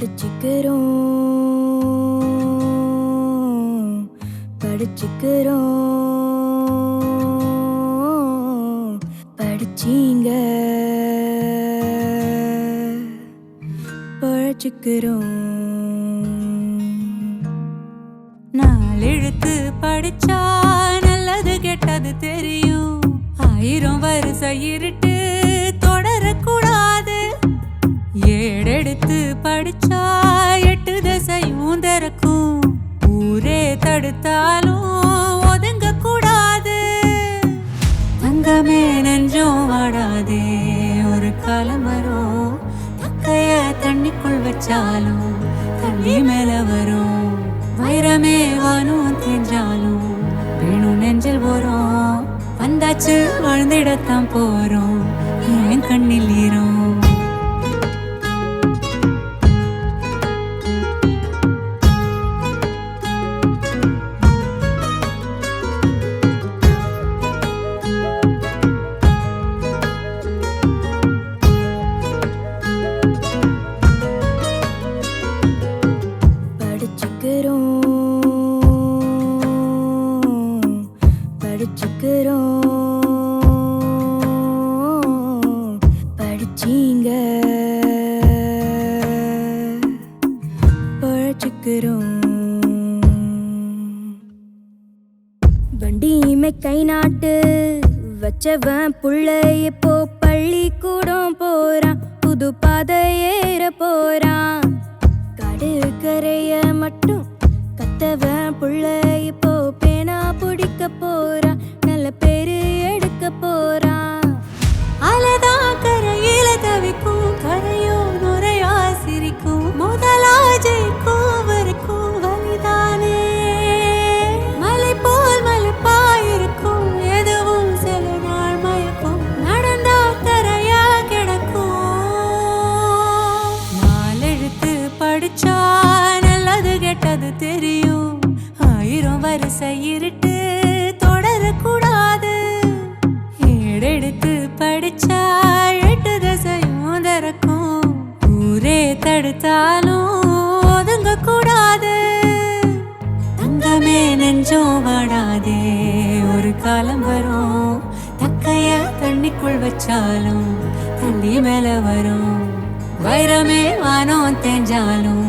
படிச்சுக்கிறோம் படிச்சுக்கிறோம் படிச்சீங்க. பழச்சுக்கிறோம். நாலெழுத்து படிச்சா நல்லது கெட்டது தெரியும். ஆயிரம் வருஷ இருட்டு படுத்தாலும் ஒதுங்க கூடாது தங்கமே நெஞ்சும் வாடாதே ஒரு காலம் வரும். தக்கைய தண்ணிக்குள் வச்சாலும் தண்ணி மேல வரும். வைரமே வானும் தெரிஞ்சாலும் வேணும் நெஞ்சில் வரும். வந்தாச்சு வாழ்ந்திடத்தான் போறோம். என் கண்ணில் ஈரும் பழச்சுக்கிறோம் வண்டியுமே கை நாட்டு வச்சவன் புள்ள இப்போ பள்ளிக்கூடம் போறான். புது பாதை ஏற கேட்டது தெரியும். ஆயிரம் வரிசை இருட்டு தொடரக்கூடாது. ஏடெடுத்து படிச்சா எட்டு திசையும் திறக்கும் ஊரே தடுத்தாலும் ஒதுங்க கூடாது தங்கமே நெஞ்சம் வாடாதே ஒரு காலம் வரும். தக்கைய தண்ணிக்குள் வச்சாலும் தண்ணி மேல வரும். வைரமே வானம் தெரிஞ்சாலும்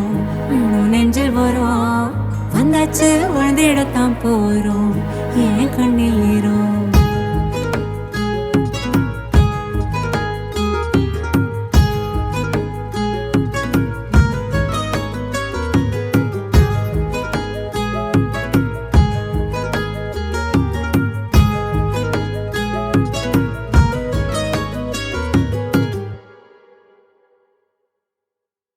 நெஞ்சில் வரும். வந்தாச்சு வாழ்ந்திடத்தான் போறோம். என் கண்ணில் நீரும்.